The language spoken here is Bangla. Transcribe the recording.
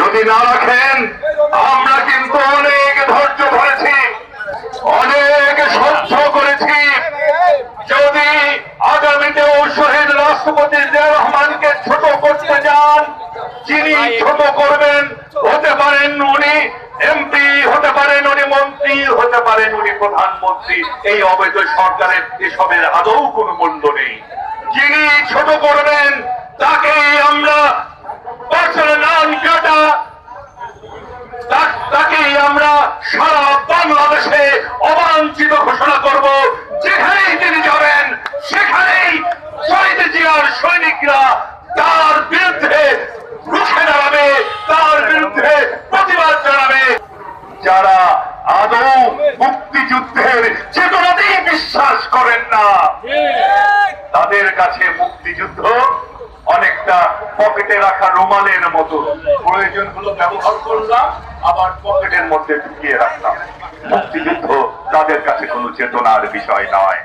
যদি না রাখেন, আমরা কিন্তু অনেক ধৈর্য ধরেছি, অনেক সহ্য করেছি। যদি আগামীতেও শহীদ রাষ্ট্রপতি রহমানকে ছোট করতে যান যিনি ছোট করবেন, হতে পারেন উনি এমপি হতে পারেন উনি মন্ত্রী, হতে পারেন উনি প্রধানমন্ত্রী। এই অবৈধ সরকারের এসবের আদৌ কোনো মূল্য নেই। যিনি ছোট করবেন তাকে আমরা বাংলাদেশে অবাঞ্ছিত ঘোষণা করব, যেখানেই তিনি যাবেন, সেখানেই শহীদ জিয়ার সৈনিকরা তার বিরুদ্ধে রুখে দাঁড়াবে, তার বিরুদ্ধে প্রতিবাদ জানাবে। যারা আদৌ মুক্তিযুদ্ধের চেতনাতেই বিশ্বাস করেন না, তাদের কাছে মুক্তিযুদ্ধ অনেকটা পকেটে রাখা রুমালের মতো। প্রয়োজন হলো ব্যবহার করলাম, আবার পকেটের মধ্যে ঢুকিয়ে রাখলাম। মুক্তিযুদ্ধ তাদের কাছে কোনো চেতনার বিষয় নয়।